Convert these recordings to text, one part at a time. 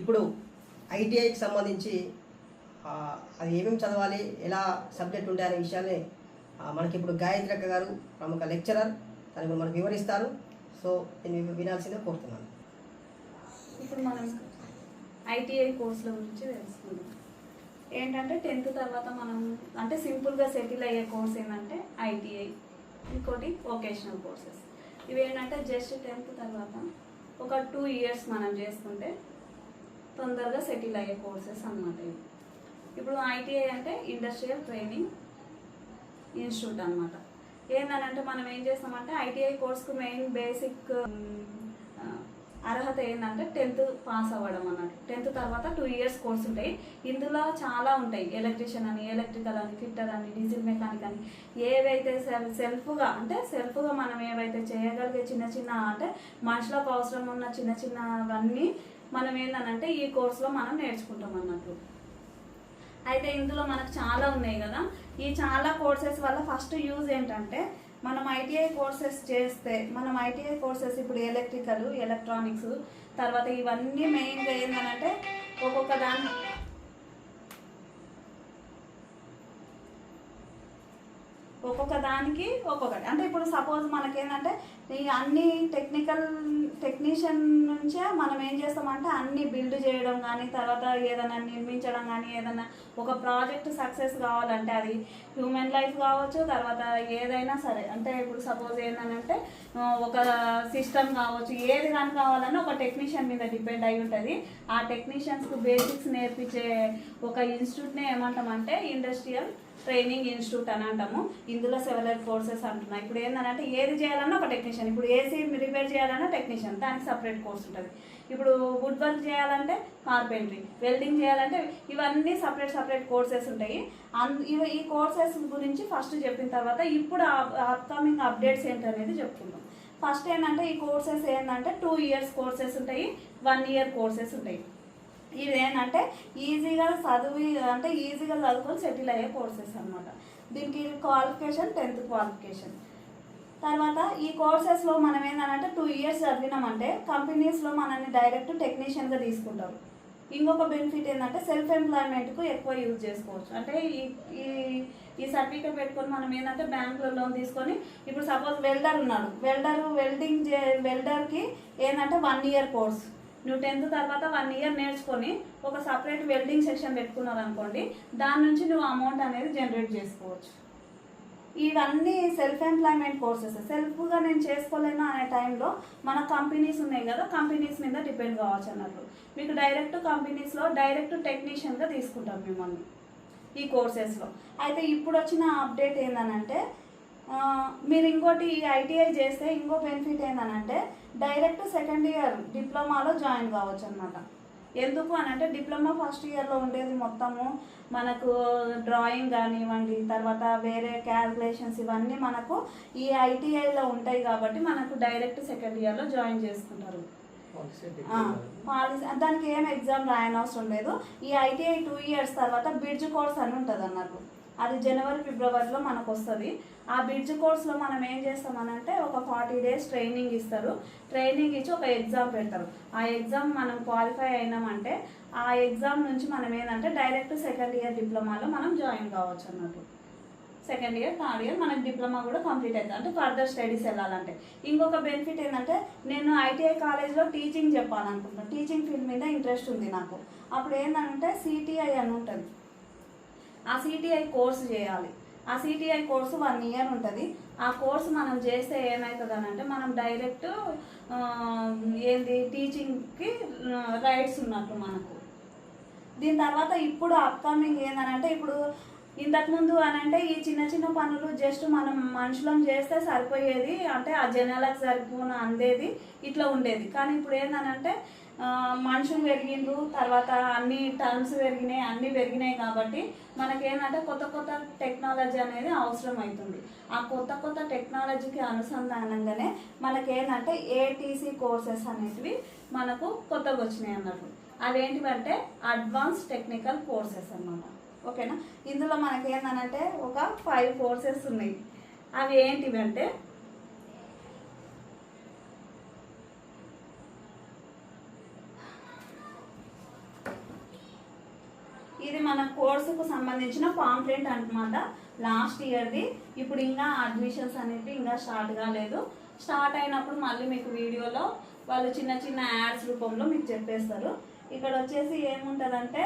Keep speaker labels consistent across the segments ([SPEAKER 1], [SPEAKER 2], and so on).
[SPEAKER 1] ఇప్పుడు ఐటీఐకి సంబంధించి అది ఏమేమి చదవాలి ఎలా సబ్జెక్ట్ ఉంటాయి అనే విషయాన్ని మనకి ఇప్పుడు గాయత్రి అక్క గారు ప్రముఖ లెక్చరర్ తను మనకు వివరిస్తారు. సో నేను వినాల్సిందే కోరుతున్నాను.
[SPEAKER 2] ఇప్పుడు మనం ఐటీఐ కోర్సుల గురించి తెలుసుకుందాం. ఏంటంటే టెన్త్ తర్వాత మనం అంటే సింపుల్గా సెటిల్ అయ్యే కోర్స్ ఏంటంటే ఐటీఐ ఇంకోటి వొకేషనల్ కోర్సెస్. ఇవి ఏంటంటే జస్ట్ టెన్త్ తర్వాత ఒక టూ ఇయర్స్ మనం చేసుకుంటే తొందరగా సెటిల్ అయ్యే కోర్సెస్ అన్నమాట ఇవి. ఇప్పుడు ఐటీఐ అంటే ఇండస్ట్రియల్ ట్రైనింగ్ ఇన్స్టిట్యూట్ అనమాట ఏంటంటే మనం ఏం చేస్తామంటే ఐటీఐ కోర్స్కు మెయిన్ బేసిక్ అర్హత ఏంటంటే టెన్త్ పాస్ అవ్వడం అన్నట్టు. టెన్త్ తర్వాత టూ ఇయర్స్ కోర్స్ ఉంటాయి. ఇందులో చాలా ఉంటాయి. ఎలక్ట్రీషియన్ అని ఎలక్ట్రికల్ అని ఫిట్టర్ అని డీజిల్ మెకానిక్ అని. ఏవైతే సెల్ఫ్గా అంటే సెల్ఫ్గా మనం ఏవైతే చేయగలిగే చిన్న చిన్న అంటే మనుషులకు అవసరం ఉన్న చిన్న చిన్నవన్నీ మనం ఏంటనంటే ఈ కోర్సులో మనం నేర్చుకుంటాం అన్నట్టు. అయితే ఇందులో మనకు చాలా ఉన్నాయి కదా. ఈ చాలా కోర్సెస్ వల్ల ఫస్ట్ యూజ్ ఏంటంటే మనం ఐటీఐ కోర్సెస్ చేస్తే మనం ఐటీఐ కోర్సెస్ ఇప్పుడు ఎలక్ట్రికల్ ఎలక్ట్రానిక్స్ తర్వాత ఇవన్నీ మెయిన్గా ఏంటంటే ఒక్కొక్క దాన్ని ఒక్కొక్క దానికి ఒక్కొక్కటి. అంటే ఇప్పుడు సపోజ్ మనకేంటంటే ఈ అన్ని టెక్నికల్ టెక్నీషియన్ నుంచే మనం ఏం చేస్తామంటే అన్ని బిల్డ్ చేయడం కానీ తర్వాత ఏదైనా నిర్మించడం కానీ ఏదైనా ఒక ప్రాజెక్ట్ సక్సెస్ కావాలంటే అది హ్యూమన్ లైఫ్ కావచ్చు తర్వాత ఏదైనా సరే. అంటే ఇప్పుడు సపోజ్ ఏంటంటే ఒక సిస్టమ్ కావచ్చు ఏది కానీ కావాలన్నా ఒక టెక్నీషియన్ మీద డిపెండ్ అయి ఉంటుంది. ఆ టెక్నీషియన్స్కి బేసిక్స్ నేర్పించే ఒక ఇన్స్టిట్యూట్నే ఏమంటామంటే ఇండస్ట్రియల్ ట్రైనింగ్ ఇన్స్టిట్యూట్ అని అంటాము. ఇందులో సెవెరల్ కోర్సెస్ అంటున్నాయి. ఇప్పుడు ఏంటంటే ఏది చేయాలన్నా ఒక టెక్నీషియన్ ఇప్పుడు ఏసీ రిపేర్ చేయాలన్నా టెక్నీషియన్ దానికి సపరేట్ కోర్స్ ఉంటుంది. ఇప్పుడు వుడ్ వర్క్ చేయాలంటే కార్పెంటరీ వెల్డింగ్ చేయాలంటే ఇవన్నీ సపరేట్ సపరేట్ కోర్సెస్ ఉంటాయి. అన్- ఈ కోర్సెస్ గురించి ఫస్ట్ చెప్పిన తర్వాత ఇప్పుడు అప్కమింగ్ అప్డేట్స్ ఏంటనేది చెప్పుకుందాం ఫస్ట్ ఏంటంటే ఈ కోర్సెస్ ఏంటంటే టూ ఇయర్స్ కోర్సెస్ ఉంటాయి. వన్ ఇయర్ కోర్సెస్ ఉంటాయి. ఇదేంటంటే ఈజీగా చదివి అంటే ఈజీగా చదువుకొని సెటిల్ అయ్యే కోర్సెస్ అన్నమాట. దీనికి క్వాలిఫికేషన్ టెన్త్ క్వాలిఫికేషన్ తర్వాత ఈ కోర్సెస్లో మనం ఏంటంటే టూ ఇయర్స్ చదివినామంటే కంపెనీస్లో మనల్ని డైరెక్ట్ టెక్నీషియన్గా తీసుకుంటారు. ఇంకొక బెనిఫిట్ ఏంటంటే సెల్ఫ్ ఎంప్లాయ్మెంట్కు ఎక్కువ యూజ్ చేసుకోవచ్చు. అంటే ఈ ఈ ఈ సర్టిఫికేట్ పెట్టుకొని మనం ఏంటంటే బ్యాంకులో లోన్ తీసుకొని ఇప్పుడు సపోజ్ వెల్డర్ ఉన్నాడు. వెల్డర్ వెల్డింగ్ చే వెల్డర్కి ఏంటంటే వన్ ఇయర్ కోర్స్ నువ్వు టెన్త్ తర్వాత వన్ ఇయర్ నేర్చుకొని ఒక సపరేట్ వెల్డింగ్ సెక్షన్ పెట్టుకున్నావు అనుకోండి దాని నుంచి నువ్వు అమౌంట్ అనేది జనరేట్ చేసుకోవచ్చు. ఇవన్నీ సెల్ఫ్ ఎంప్లాయ్మెంట్ కోర్సెస్ సెల్ఫ్గా నేను చేసుకోలేను అనే టైంలో మన కంపెనీస్ ఉన్నాయి కదా కంపెనీస్ మీద డిపెండ్ కావచ్చు అన్నట్టు. మీకు డైరెక్ట్ కంపెనీస్లో డైరెక్ట్ టెక్నీషియన్గా తీసుకుంటాం మిమ్మల్ని ఈ కోర్సెస్లో అయితే ఇప్పుడు వచ్చిన అప్డేట్ ఏంటనంటే మీరు ఇంకోటి ఈ ఐటీఐ చేస్తే ఇంకో బెనిఫిట్ ఏంటనంటే డైరెక్ట్ సెకండ్ ఇయర్ డిప్లొమాలో జాయిన్ కావచ్చు అనమాట ఎందుకు అని అంటే డిప్లొమా ఫస్ట్ ఇయర్లో ఉండేది మొత్తము. మనకు డ్రాయింగ్ కానివ్వండి తర్వాత వేరే క్యాల్కులేషన్స్ ఇవన్నీ మనకు ఈ ఐటీఐలో ఉంటాయి కాబట్టి మనకు డైరెక్ట్ సెకండ్ ఇయర్లో జాయిన్ చేసుకుంటారు. పాలిసీ దానికి ఏం ఎగ్జామ్ రాయనవసరం లేదు. ఈ ఐటీఐ టూ ఇయర్స్ తర్వాత బ్రిడ్జ్ కోర్స్ అని ఉంటుంది అన్నట్టు అది జనవరి ఫిబ్రవరిలో మనకు వస్తుంది ఆ బ్రిడ్జ్ కోర్స్లో మనం ఏం చేస్తామనంటే ఒక ఫార్టీ డేస్ ట్రైనింగ్ ఇస్తారు. ట్రైనింగ్ ఇచ్చి ఒక ఎగ్జామ్ పెడతారు. ఆ ఎగ్జామ్ మనం క్వాలిఫై అయినామంటే ఆ ఎగ్జామ్ నుంచి మనం ఏంటంటే డైరెక్ట్ సెకండ్ ఇయర్ డిప్లొమాలో మనం జాయిన్ కావచ్చు అన్నట్టు. సెకండ్ ఇయర్ థర్డ్ ఇయర్ మనకి డిప్లొమా కూడా కంప్లీట్ అవుతుంది అంటే ఫర్దర్ స్టడీస్ వెళ్ళాలంటే. ఇంకొక బెనిఫిట్ ఏంటంటే నేను ఐటీఐ కాలేజ్లో టీచింగ్ చెప్పాలనుకుంటున్నాను టీచింగ్ ఫీల్డ్ మీద ఇంట్రెస్ట్ ఉంది నాకు. అప్పుడు ఏంటంటే సిటీఐ అని ఉంటుంది. ఆ సిటిఐ కోర్స్ చేయాలి. ఆ సిటిఐ కోర్సు వన్ ఇయర్ ఉంటుంది. ఆ కోర్సు మనం చేస్తే ఏమవుతుంది అని అంటే మనం డైరెక్ట్ ఏంది టీచింగ్కి రైట్స్ ఉన్నట్టు మనకు. దీని తర్వాత ఇప్పుడు అప్కమింగ్ ఏందనంటే ఇప్పుడు ఇంతకుముందు అని అంటే ఈ చిన్న చిన్న పనులు జస్ట్ మనం మనుషులం చేస్తే సరిపోయేది అంటే ఆ జనాలకు సరిపోన అందేది ఇట్లా ఉండేది. కానీ ఇప్పుడు ఏంటనంటే మనుషులు పెరిగిండ్రు తర్వాత అన్ని టర్మ్స్ పెరిగినాయి అన్నీ పెరిగినాయి కాబట్టి మనకేంటంటే కొత్త కొత్త టెక్నాలజీ అనేది అవసరం అవుతుంది ఆ కొత్త కొత్త టెక్నాలజీకి అనుసంధానంగానే మనకేంటంటే ఏటీసీ కోర్సెస్ అనేటివి మనకు కొత్తగా వచ్చినాయి అన్నట్టు. అవేంటివంటే అడ్వాన్స్ టెక్నికల్ కోర్సెస్ అన్నమాట. ఓకేనా? ఇందులో మనకి ఒక ఫైవ్ కోర్సెస్ ఉన్నాయి. అవి ఏంటివంటే ఇది మన కోర్సుకు సంబంధించిన పాంప్లెట్ అనమాట లాస్ట్ ఇయర్ది ఇప్పుడు ఇంకా అడ్మిషన్స్ అనేది ఇంకా స్టార్ట్ కాలేదు. స్టార్ట్ అయినప్పుడు మళ్ళీ మీకు వీడియోలో వాళ్ళు చిన్న చిన్న యాడ్స్ రూపంలో మీకు చెప్పేస్తారు. ఇక్కడ వచ్చేసి ఏముంటుందంటే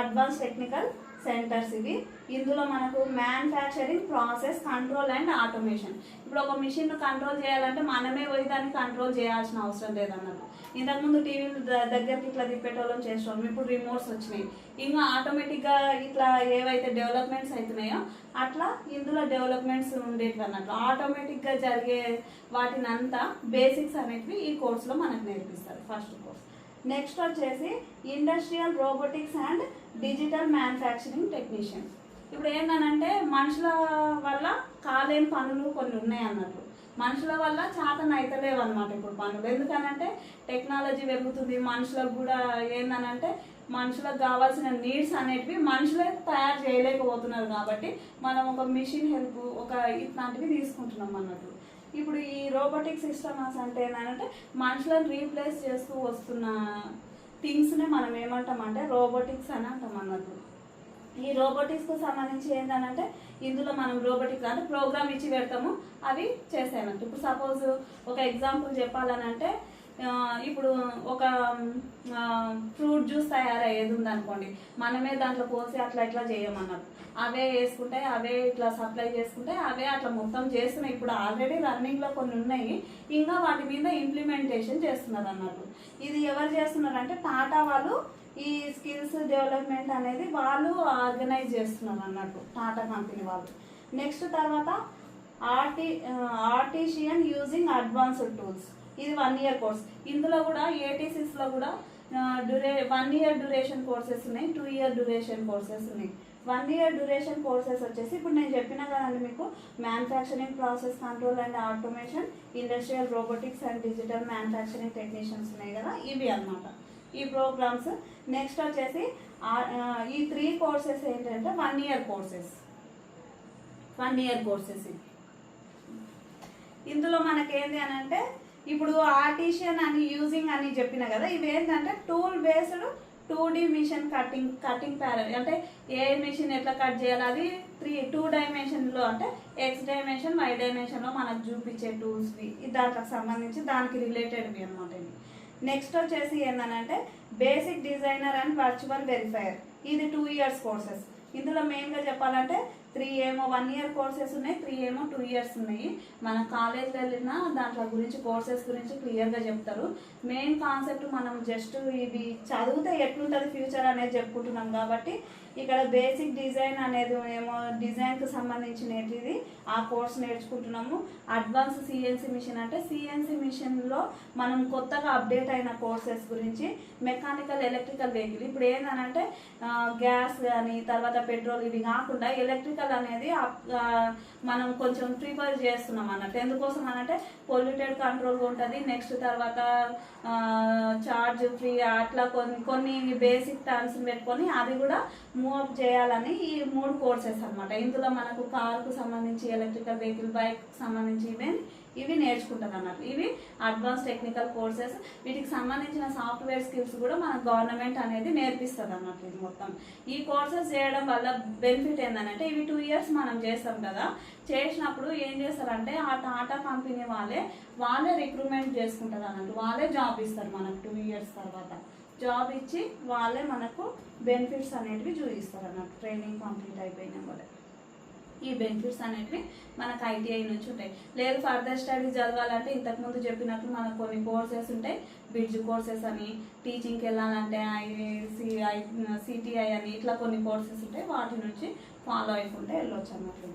[SPEAKER 2] అడ్వాన్స్ టెక్నికల్ సెంటర్స్ ఇవి. ఇందులో మనకు manufacturing process control and automation ఇప్పుడు ఒక మిషన్ కంట్రోల్ చేయాలంటే మనమే పోయి దాన్ని కంట్రోల్ చేయాల్సిన అవసరం లేదన్నట్టు ఇంతకుముందు టీవీలు దగ్గరికి ఇట్లా తిప్పేటోళ్ళం చేసేవాళ్ళం. ఇప్పుడు రిమోట్స్ వచ్చినాయి. ఇంకా ఆటోమేటిక్గా ఇట్లా ఏవైతే డెవలప్మెంట్స్ అవుతున్నాయో అట్లా ఇందులో డెవలప్మెంట్స్ ఉండేవి అన్నట్లు. ఆటోమేటిక్గా జరిగే వాటిని అంతా బేసిక్స్ అనేటివి ఈ కోర్సులో మనకు నేర్పిస్తారు. ఫస్ట్ కోర్స్ నెక్స్ట్ వచ్చేసి industrial robotics and digital manufacturing technician ఇప్పుడు ఏంటనంటే మనుషుల వల్ల కాలేని పనులు కొన్ని ఉన్నాయి అన్నట్లు మనుషుల వల్ల చేతన అవుతలేవు అనమాట ఇప్పుడు పనులు. ఎందుకనంటే టెక్నాలజీ పెరుగుతుంది. మనుషులకు కూడా ఏందనంటే మనుషులకు కావాల్సిన నీడ్స్ అనేటివి మనుషులే తయారు చేయలేకపోతున్నారు కాబట్టి మనం ఒక మిషన్ హెల్ప్ ఒక ఇట్లాంటివి తీసుకుంటున్నాం అన్నట్టు. ఇప్పుడు ఈ రోబోటిక్ సిస్టమ్స్ అంటే ఏంటంటే మనుషులను రీప్లేస్ చేస్తూ వస్తున్న థింగ్స్ని మనం ఏమంటామంటే రోబోటిక్స్ అని అంటాం అన్నట్టు. ఈ రోబోటిక్స్కు సంబంధించి ఏంటంటే ఇందులో మనం రోబోటిక్స్ అంటే ప్రోగ్రామ్ ఇచ్చి పెడతాము అవి చేసేయాలంటే ఇప్పుడు సపోజ్ ఒక ఎగ్జాంపుల్ చెప్పాలని అంటే ఇప్పుడు ఒక ఫ్రూట్ జ్యూస్ తయారయ్యేది ఉందనుకోండి మనమే దాంట్లో పోసి అట్లా ఇట్లా చేయమన్నారు. అవే వేసుకుంటే అవే ఇట్లా సప్లై చేసుకుంటే అవే అట్లా మొత్తం చేస్తున్నాయి. ఇప్పుడు ఆల్రెడీ రన్నింగ్లో కొన్ని ఉన్నాయి ఇంకా వాటి మీద ఇంప్లిమెంటేషన్ చేస్తున్నారు అన్నట్టు ఇది ఎవరు చేస్తున్నారు అంటే టాటా వాళ్ళు ఈ స్కిల్స్ డెవలప్మెంట్ అనేది వాళ్ళు ఆర్గనైజ్ చేస్తున్నారు అన్నట్టు టాటా కంపెనీ వాళ్ళు. నెక్స్ట్ తర్వాత ఆర్టి ఆర్టిషియన్ యూజింగ్ అడ్వాన్స్డ్ టూల్స్. ఇది వన్ ఇయర్ కోర్స్ ఇందులో కూడా ఏటీసీస్లో కూడా డ్యూరే వన్ ఇయర్ డ్యూరేషన్ కోర్సెస్ ఉన్నాయి టూ ఇయర్ డ్యూరేషన్ కోర్సెస్ ఉన్నాయి. వన్ ఇయర్ డ్యూరేషన్ కోర్సెస్ వచ్చేసి ఇప్పుడు నేను చెప్పిన కదండి మీకు manufacturing process control and automation industrial robotics and digital manufacturing technicians ఉన్నాయి కదా ఇవి అన్నమాట. ఈ ప్రోగ్రామ్స్ నెక్స్ట్ వచ్చేసి ఈ త్రీ కోర్సెస్ ఏంటంటే one year courses one year courses ఇందులో మనకేంది అని అంటే ఇప్పుడు ఆర్టిషియన్ అని యూజింగ్ అని చెప్పిన కదా ఇవి ఏంటంటే tool based two D machine cutting cutting parallel అంటే ఏ మిషన్ ఎట్లా కట్ చేయాలి? అది త్రీ టూ డైమెన్షన్లో అంటే ఎక్స్ డైమెన్షన్ వై డైమెన్షన్లో మనకు చూపించే టూల్స్వి దాంట్లకు సంబంధించి దానికి రిలేటెడ్వి అనమాట ఇవి. నెక్స్ట్ వచ్చేసి ఏంటనంటే basic designer and virtual verifier. ఇది టూ ఇయర్స్ కోర్సెస్. ఇందులో మెయిన్గా చెప్పాలంటే త్రీ ఏమో వన్ ఇయర్ కోర్సెస్ ఉన్నాయి త్రీ ఏమో టూ ఇయర్స్ ఉన్నాయి. మన కాలేజ్లో వెళ్ళినా దాంట్లో గురించి కోర్సెస్ గురించి క్లియర్గా చెప్తారు. మెయిన్ కాన్సెప్ట్ మనం జస్ట్ ఇది చదివితే ఎట్లుంటుంది ఫ్యూచర్ అనేది చెప్పుకుంటున్నాం కాబట్టి ఇక్కడ బేసిక్ డిజైన్ అనేది ఏమో డిజైన్కి సంబంధించినది ఆ కోర్స్ నేర్చుకుంటున్నాము. అడ్వాన్స్ సిఎన్సి మిషన్ అంటే సిఎన్సి మిషన్లో మనం కొత్తగా అప్డేట్ అయిన కోర్సెస్ గురించి మెకానికల్ ఎలక్ట్రికల్ వెహికల్ ఇప్పుడు ఏంటంటే గ్యాస్ కానీ తర్వాత పెట్రోల్ ఇవి కాకుండా ఎలక్ట్రికల్ అనేది మనం కొంచెం ప్రిఫర్ చేస్తున్నాం అన్నట్టు. ఎందుకోసం అనంటే పొల్యూటెడ్ కంట్రోల్గా ఉంటుంది నెక్స్ట్ తర్వాత చార్జ్ ఫ్రీ అట్లా కొన్ని కొన్ని బేసిక్ టర్మ్స్ పెట్టుకొని అది కూడా మూవ్ అప్ చేయాలని ఈ మూడు కోర్సెస్ అన్నమాట. ఇందులో మనకు కార్కు సంబంధించి ఎలక్ట్రికల్ వెహికల్ బైక్ సంబంధించి ఇవి నేర్చుకుంటాం నేర్చుకుంటారు అన్నట్టు ఇవి అడ్వాన్స్ టెక్నికల్ కోర్సెస్ వీటికి సంబంధించిన సాఫ్ట్వేర్ స్కిల్స్ కూడా మన గవర్నమెంట్ అనేది నేర్పిస్తుంది అన్నట్టు ఇది మొత్తం. ఈ కోర్సెస్ చేయడం వల్ల బెనిఫిట్ ఏంటంటే ఇవి టూ ఇయర్స్ మనం చేస్తాం కదా. చేసినప్పుడు ఏం చేస్తారంటే ఆ టాటా కంపెనీ వాళ్ళే వాళ్ళే రిక్రూట్మెంట్ చేసుకుంటారు అన్నట్టు వాళ్ళే జాబ్ ఇస్తారు మనకు టూ ఇయర్స్ తర్వాత. జాబ్ ఇచ్చి వాళ్ళే మనకు బెనిఫిట్స్ అనేటివి చూపిస్తారు అన్నట్టు ట్రైనింగ్ కంప్లీట్ అయిపోయిన వాళ్ళే ఈ బెనిఫిట్స్ అనేటివి మనకు ఐటీఐ నుంచి ఉంటాయి. లేదు ఫర్దర్ స్టడీస్ చదవాలంటే ఇంతకుముందు చెప్పినట్లు మనకు కొన్ని కోర్సెస్ ఉంటాయి. బ్రిడ్జ్ కోర్సెస్ అని టీచింగ్కి వెళ్ళాలంటే ఐసిఐ సిటిఐ అని ఇట్లా కొన్ని కోర్సెస్ ఉంటాయి. వాటి నుంచి ఫాలో అయిపోతే వెళ్ళొచ్చు అన్నట్లు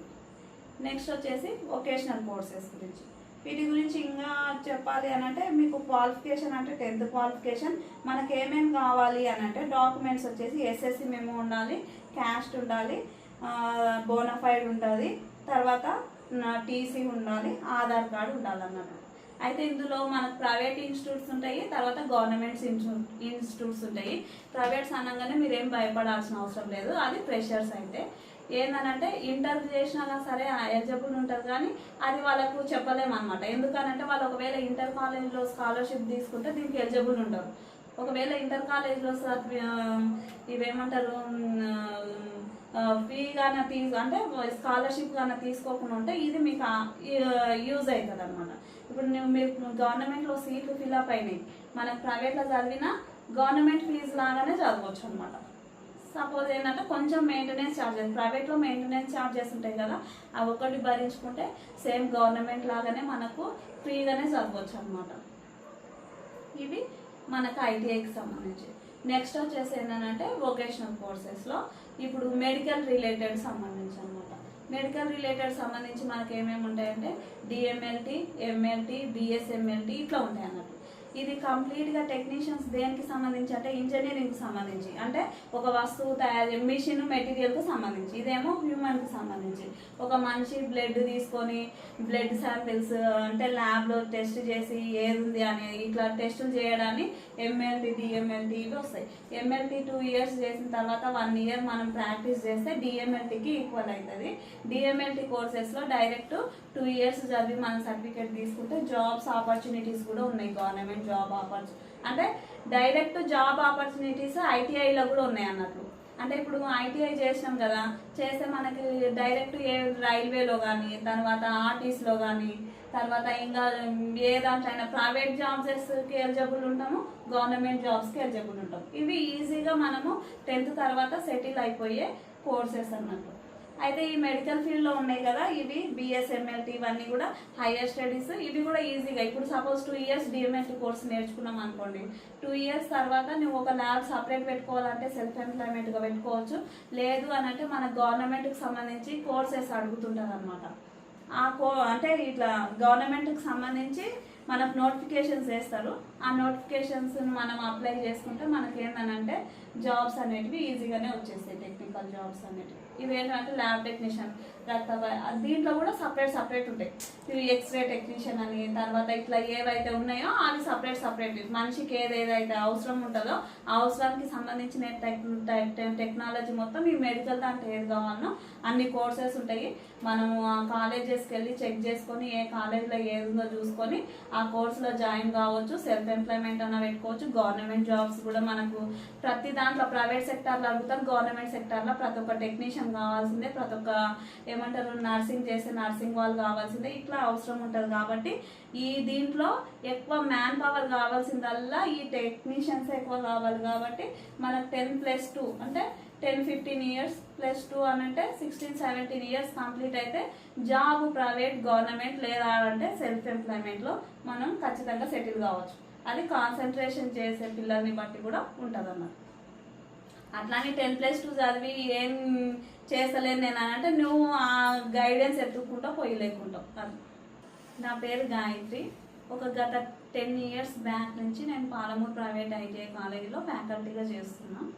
[SPEAKER 2] నెక్స్ట్ వచ్చేసి వొకేషనల్ కోర్సెస్ గురించి. వీటి గురించి ఇంకా చెప్పాలి అని అంటే మీకు క్వాలిఫికేషన్ అంటే టెన్త్ క్వాలిఫికేషన్ మనకి ఏమేమి కావాలి అని అంటే డాక్యుమెంట్స్ వచ్చేసి ఎస్ఎస్సి మేము ఉండాలి క్యాస్ట్ ఉండాలి బోనఫైడ్ ఉంటుంది. తర్వాత టీసీ ఉండాలి ఆధార్ కార్డు ఉండాలన్నమాట. అయితే ఇందులో మనకు ప్రైవేట్ ఇన్స్టిట్యూట్స్ ఉంటాయి తర్వాత గవర్నమెంట్ ఇన్స్టిట్యూట్స్ ఉంటాయి. ప్రైవేట్స్ అనగానే మీరేం భయపడాల్సిన అవసరం లేదు అది ప్రెషర్స్ అయితే. ఏందనంటే ఇంటర్ చేసినా సరే ఎలిజిబుల్ ఉంటుంది కానీ అది వాళ్ళకు చెప్పలేమన్నమాట. ఎందుకనంటే వాళ్ళు ఒకవేళ ఇంటర్ కాలేజ్లో స్కాలర్షిప్ తీసుకుంటే దీనికి ఎలిజిబుల్ ఉండరు. ఒకవేళ ఇంటర్ కాలేజ్లో సార్ ఇవేమంటారు ఫ్రీగానే కానీ తీసు అంటే స్కాలర్షిప్ కానీ తీసుకోకుండా ఉంటే ఇది మీకు యూజ్ అవుతుంది అనమాట ఇప్పుడు నువ్వు మీరు గవర్నమెంట్లో సీట్లు ఫిల్అప్ అయినాయి. మనకు ప్రైవేట్లో చదివినా గవర్నమెంట్ ఫీజు లాగానే చదవచ్చు అనమాట సపోజ్ ఏంటంటే కొంచెం మెయింటెనెన్స్ ఛార్జెస్ ప్రైవేట్లో మెయింటెనెన్స్ ఛార్జెస్ ఉంటాయి కదా అవి ఒకటి భరించుకుంటే సేమ్ గవర్నమెంట్ లాగానే మనకు ఫ్రీగానే చదవచ్చు అనమాట ఇవి మనకు ఐటీఐకి సంబంధించి. నెక్స్ట్ వచ్చేసి ఏంటంటే వొకేషనల్ కోర్సెస్లో ఇప్పుడు మెడికల్ రిలేటెడ్ సంబంధించి అనమాట మెడికల్ రిలేటెడ్ సంబంధించి మనకి ఏమేమి ఉంటాయంటే డిఎంఎల్టీ ఎంఎల్టీ బిఎస్ఎంఎల్టీ ఇట్లా ఉంటాయి అన్నమాట ఇది కంప్లీట్గా టెక్నీషియన్స్ దేనికి సంబంధించి? అంటే ఇంజనీరింగ్కి సంబంధించి. అంటే ఒక వస్తువు తయారు మిషన్ మెటీరియల్కి సంబంధించి. ఇదేమో హ్యూమన్కి సంబంధించి. ఒక మనిషి బ్లడ్ తీసుకొని బ్లడ్ శాంపిల్స్ అంటే ల్యాబ్లో టెస్ట్ చేసి ఏది ఉంది అని ఇట్లా టెస్టులు చేయడాన్ని ఎంఎల్టీ డిఎంఎల్టీ ఇవి వస్తాయి. ఎంఎల్టీ టూ ఇయర్స్ చేసిన తర్వాత వన్ ఇయర్ మనం ప్రాక్టీస్ చేస్తే డిఎంఎల్టీకి ఈక్వల్ అవుతుంది. డిఎంఎల్టీ కోర్సెస్లో డైరెక్ట్ టూ ఇయర్స్ చదివి మనం సర్టిఫికేట్ తీసుకుంటే జాబ్స్ ఆపర్చునిటీస్ కూడా ఉన్నాయి గవర్నమెంట్ జాబ్ ఆపర్చు అంటే డైరెక్ట్ జాబ్ ఆపర్చునిటీస్ ఐటీఐలో కూడా ఉన్నాయి అన్నట్లు. అంటే ఇప్పుడు ఐటీఐ చేసినాం కదా చేస్తే మనకి డైరెక్ట్ ఏ రైల్వేలో కానీ తర్వాత ఆర్టీస్లో కానీ తర్వాత ఇంకా ఏ దాంట్లో అయినా ప్రైవేట్ జాబ్స్కి ఎలిజిబుల్ ఉంటాము గవర్నమెంట్ జాబ్స్కి ఎలిజిబుల్ ఉంటాం. ఇవి ఈజీగా మనము టెన్త్ తర్వాత సెటిల్ అయిపోయే కోర్సెస్ అన్నట్టు అయితే ఈ మెడికల్ ఫీల్డ్లో ఉన్నాయి కదా ఇవి బిఎస్ఎంఎల్టీ ఇవన్నీ కూడా హైయర్ స్టడీస్ ఇవి కూడా ఈజీగా ఇప్పుడు suppose two years DMLT course నేర్చుకున్నాం అనుకోండి. టూ ఇయర్స్ తర్వాత నువ్వు ఒక ల్యాబ్ సపరేట్ పెట్టుకోవాలంటే సెల్ఫ్ ఎంప్లాయ్మెంట్గా పెట్టుకోవచ్చు. లేదు అని అంటే మన గవర్నమెంట్కి సంబంధించి కోర్సెస్ అడుగుతుంటారు అనమాట ఆ కో అంటే ఇట్లా గవర్నమెంట్కి సంబంధించి మనకు నోటిఫికేషన్స్ వేస్తారు. ఆ నోటిఫికేషన్స్ మనం అప్లై చేసుకుంటే మనకి ఏంటంటే జాబ్స్ అనేటివి ఈజీగానే వచ్చేస్తాయి టెక్నికల్ జాబ్స్ అనేటివి. ఇవి ఏంటంటే ల్యాబ్ టెక్నీషియన్ రక్త దీంట్లో కూడా సపరేట్ సపరేట్ ఉంటాయి. ఇవి ఎక్స్రే టెక్నీషియన్ అని తర్వాత ఇట్లా ఏవైతే ఉన్నాయో అవి సపరేట్ సపరేట్ మనిషికి ఏది ఏదైతే అవసరం ఉంటుందో ఆ అవసరానికి సంబంధించిన టెక్నాలజీ మొత్తం ఈ మెడికల్ దాంట్లో ఏది కావాలనో అన్ని కోర్సెస్ ఉంటాయి. మనము ఆ కాలేజెస్కి వెళ్ళి చెక్ చేసుకొని ఏ కాలేజ్లో ఏది చూసుకొని ఆ కోర్సులో జాయిన్ కావచ్చు సెల్ఫ్ ఎంప్లాయ్మెంట్ అన్న పెట్టుకోవచ్చు. గవర్నమెంట్ జాబ్స్ కూడా మనకు ప్రతి దాంట్లో ప్రైవేట్ సెక్టార్లో అడుగుతారు. గవర్నమెంట్ సెక్టార్లో ప్రతి ఒక్క టెక్నీషియన్ కావాల్సిందే. ప్రతి ఒక్క ఏమంటారు? నర్సింగ్ చేసే నర్సింగ్ వాళ్ళు కావాల్సిందే. ఇట్లా అవసరం ఉంటుంది కాబట్టి ఈ దీంట్లో ఎక్కువ మ్యాన్ పవర్ కావాల్సిందల్లా ఈ టెక్నీషియన్స్ ఎక్కువ కావాలి కాబట్టి మనకు టెన్ ప్లస్ టూ అంటే ten fifteen years plus two అని అంటే సిక్స్టీన్ సెవెంటీన్ ఇయర్స్ కంప్లీట్ అయితే జాబ్ ప్రైవేట్ గవర్నమెంట్ లేదా అంటే సెల్ఫ్ ఎంప్లాయ్మెంట్లో మనం ఖచ్చితంగా సెటిల్ కావచ్చు. అది కాన్సన్ట్రేషన్ చేసే పిల్లల్ని బట్టి కూడా ఉంటుంది అన్నమాట అట్లానే టెన్ ప్లస్ టూ చదివి ఏం చేస్తలేను నేను అని అంటే నువ్వు ఆ గైడెన్స్ ఎత్తుక్కుంటా పోయి లేకుంటావు. అది. నా పేరు గాయత్రి. ఒక గత టెన్ ఇయర్స్ బ్యాక్ నుంచి నేను పాలమూరు ప్రైవేట్ ఐటీఐ కాలేజీలో ఫ్యాకల్టీగా చేస్తున్నాను